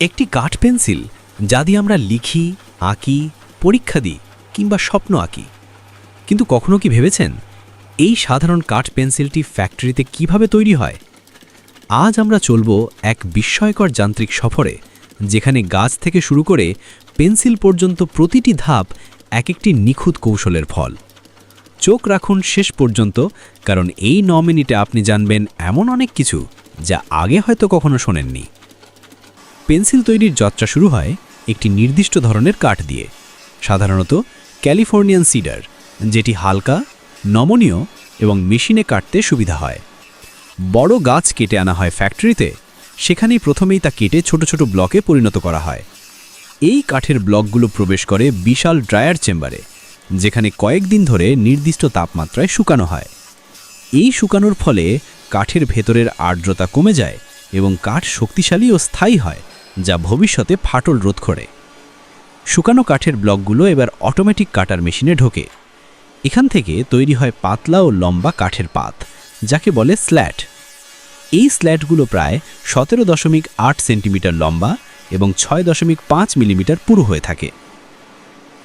একটি কাঠ পেন্সিল যা দিয়ে আমরা লিখি, আঁকি, পরীক্ষা দিই কিংবা স্বপ্ন আঁকি। কিন্তু কখনো কি ভেবেছেন, এই সাধারণ কাঠ পেন্সিলটি ফ্যাক্টরিতে কীভাবে তৈরি হয়? আজ আমরা চলব এক বিস্ময়কর যান্ত্রিক সফরে, যেখানে গাছ থেকে শুরু করে পেন্সিল পর্যন্ত প্রতিটি ধাপ এক একটি নিখুঁত কৌশলের ফল। চোখ রাখুন শেষ পর্যন্ত, কারণ এই ন মিনিটে আপনি জানবেন এমন অনেক কিছু যা আগে হয়তো কখনো শোনেননি। পেন্সিল তৈরির যাত্রা শুরু হয় একটি নির্দিষ্ট ধরনের কাঠ দিয়ে, সাধারণত ক্যালিফোর্নিয়ান সিডার, যেটি হালকা, নমনীয় এবং মেশিনে কাটতে সুবিধা হয়। বড় গাছ কেটে আনা হয় ফ্যাক্টরিতে, সেখানেই প্রথমেই তা কেটে ছোট ছোট ব্লকে পরিণত করা হয়। এই কাঠের ব্লকগুলো প্রবেশ করে বিশাল ড্রায়ার চেম্বারে, যেখানে কয়েকদিন ধরে নির্দিষ্ট তাপমাত্রায় শুকানো হয়। এই শুকানোর ফলে কাঠের ভেতরের আর্দ্রতা কমে যায় এবং কাঠ শক্তিশালী ও স্থায়ী হয়। যা ভবিষ্যতে ফাটল রোধ করে। শুকানো কাঠের ব্লকগুলো এবার অটোমেটিক কাটার মেশিনে ঢোকে। এখান থেকে তৈরি হয় পাতলা ও লম্বা কাঠের পাত, যাকে বলে স্ল্যাট। এই স্ল্যাটগুলো প্রায় সতেরো দশমিক আট সেন্টিমিটার লম্বা এবং ছয় দশমিক পাঁচ মিলিমিটার পুরু হয়ে থাকে।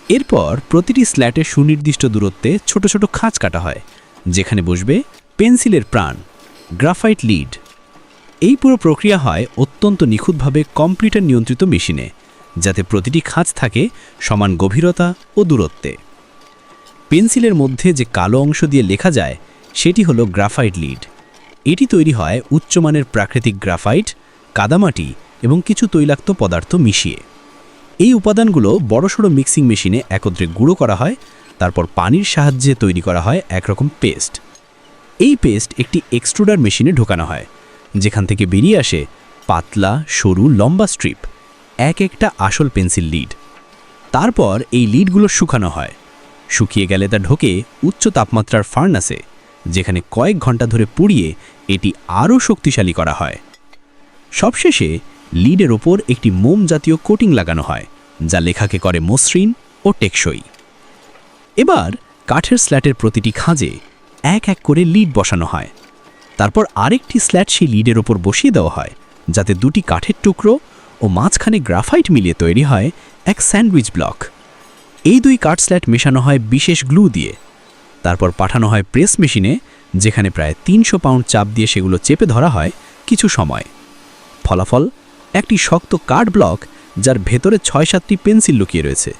এরপর প্রতিটি স্ল্যাটে সুনির্দিষ্ট দূরত্বে ছোট ছোট খাঁজ কাটা হয়, যেখানে বসবে পেন্সিলের প্রাণ, গ্রাফাইট লিড এই পুরো প্রক্রিয়া হয় অত্যন্ত নিখুঁতভাবে কম্পিউটার নিয়ন্ত্রিত মেশিনে, যাতে প্রতিটি খাঁজ থাকে সমান গভীরতা ও দূরত্বে। পেন্সিলের মধ্যে যে কালো অংশ দিয়ে লেখা যায়, সেটি হলো গ্রাফাইট লিড। এটি তৈরি হয় উচ্চমানের প্রাকৃতিক গ্রাফাইট, কাদামাটি এবং কিছু তৈলাক্ত পদার্থ মিশিয়ে। এই উপাদানগুলো বড়সড় মিক্সিং মেশিনে একত্রে গুঁড়ো করা হয়, তারপর পানির সাহায্যে তৈরি করা হয় একরকম পেস্ট। এই পেস্ট একটি এক্সট্রুডার মেশিনে ঢোকানো হয়। যেখান থেকে বেরিয়ে আসে পাতলা, সরু, লম্বা স্ট্রিপ এক একটা আসল পেন্সিল লিড তারপর এই লিডগুলো শুকানো হয়। শুকিয়ে গেলে তা ঢোকে উচ্চ তাপমাত্রার ফার্নাসে যেখানে কয়েক ঘণ্টা ধরে পুড়িয়ে এটি আরও শক্তিশালী করা হয়। সবশেষে লিডের ওপর একটি মোম জাতীয় কোটিং লাগানো হয়, যা লেখাকে করে মসৃণ ও টেকসই। এবার কাঠের স্ল্যাটের প্রতিটি খাঁজে এক এক করে লিড বসানো হয়। তারপর আরেকটি স্ল্যাট সেই লিডের ওপর বসিয়ে দেওয়া হয়, যাতে দুটি কাঠের টুকরো ও মাঝখানে গ্রাফাইট মিলিয়ে তৈরি হয় এক স্যান্ডউইচ ব্লক। এই দুই কাঠ স্ল্যাট মেশানো হয় বিশেষ গ্লু দিয়ে। তারপর পাঠানো হয় প্রেস মেশিনে, যেখানে প্রায় তিনশো পাউন্ড চাপ দিয়ে সেগুলো চেপে ধরা হয় কিছু সময়। ফলাফল, একটি শক্ত কাঠ ব্লক যার ভেতরে ছয় সাতটি পেন্সিল লুকিয়ে রয়েছে।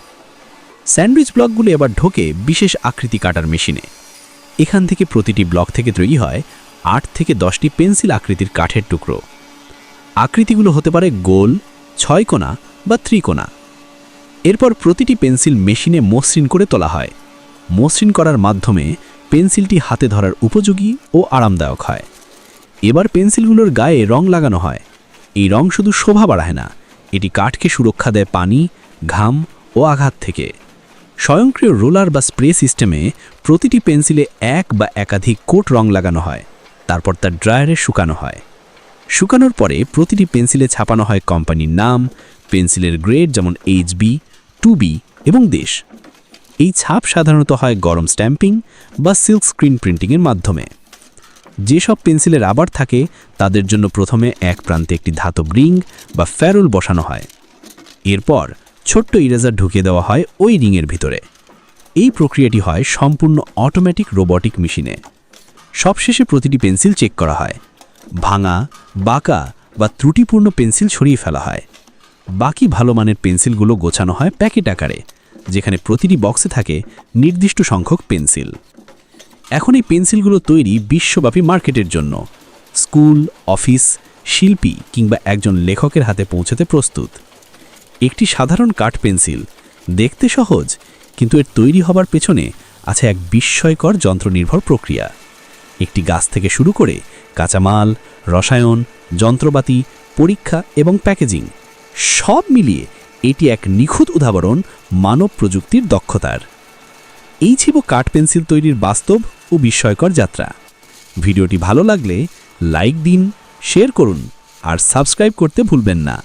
স্যান্ডউইচ ব্লকগুলো এবার ঢোকে বিশেষ আকৃতি কাটার মেশিনে। এখান থেকে প্রতিটি ব্লক থেকে তৈরি হয় আট থেকে দশটি পেন্সিল আকৃতির কাঠের টুকরো। আকৃতিগুলো হতে পারে গোল ছয়কোনা বা ত্রিকোণা এরপর প্রতিটি পেন্সিল মেশিনে মসৃণ করে তোলা হয়। মসৃণ করার মাধ্যমে পেন্সিলটি হাতে ধরার উপযোগী ও আরামদায়ক হয়। এবার পেন্সিলগুলোর গায়ে রং লাগানো হয়। এই রং শুধু শোভা বাড়ায় না, এটি কাঠকে সুরক্ষা দেয় পানি, ঘাম ও আঘাত থেকে। স্বয়ংক্রিয় রোলার বা স্প্রে সিস্টেমে প্রতিটি পেন্সিলে এক বা একাধিক কোট রং লাগানো হয়। তারপর তার ড্রায়ারে শুকানো হয়। শুকানোর পরে প্রতিটি পেন্সিলে ছাপানো হয় কোম্পানির নাম, পেন্সিলের গ্রেড যেমন এইচবি টু বি এবং দেশ। এই ছাপ সাধারণত হয় গরম স্ট্যাম্পিং বা সিল্ক স্ক্রিন প্রিন্টিংয়ের মাধ্যমে। যেসব পেন্সিলে রাবার থাকে, তাদের জন্য প্রথমে এক প্রান্তে একটি ধাতব রিং বা ফ্যারোল বসানো হয়। এরপর ছোট্ট ইরেজার ঢুকিয়ে দেওয়া হয় ওই রিংয়ের ভিতরে। এই প্রক্রিয়াটি হয় সম্পূর্ণ অটোমেটিক রোবটিক মেশিনে। সবশেষে প্রতিটি পেন্সিল চেক করা হয়। ভাঙা, বাঁকা বা ত্রুটিপূর্ণ পেন্সিল সরিয়ে ফেলা হয়। বাকি ভালো মানের পেন্সিলগুলো গোছানো হয় প্যাকেট আকারে, যেখানে প্রতিটি বক্সে থাকে নির্দিষ্ট সংখ্যক পেন্সিল। এখন এই পেন্সিলগুলো তৈরি বিশ্বব্যাপী মার্কেটের জন্য। স্কুল, অফিস, শিল্পী কিংবা একজন লেখকের হাতে পৌঁছতে প্রস্তুত। একটি সাধারণ কাঠ পেন্সিল, দেখতে সহজ, কিন্তু এর তৈরি হবার পেছনে আছে এক বিস্ময়কর যন্ত্রনির্ভর প্রক্রিয়া। একটি গাছ থেকে শুরু করে কাঁচামাল, রসায়ন, যন্ত্রপাতি, পরীক্ষা এবং প্যাকেজিং, সব মিলিয়ে এটি এক নিখুঁত উদাহরণ মানব প্রযুক্তির দক্ষতার। এই ছিল কাঠ পেন্সিল তৈরির বাস্তব ও বিস্ময়কর যাত্রা। ভিডিওটি ভালো লাগলে লাইক দিন, শেয়ার করুন আর সাবস্ক্রাইব করতে ভুলবেন না।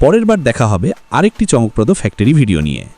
পরের বার দেখা হবে আরেকটি চমকপ্রদ ফ্যাক্টরি ভিডিও নিয়ে।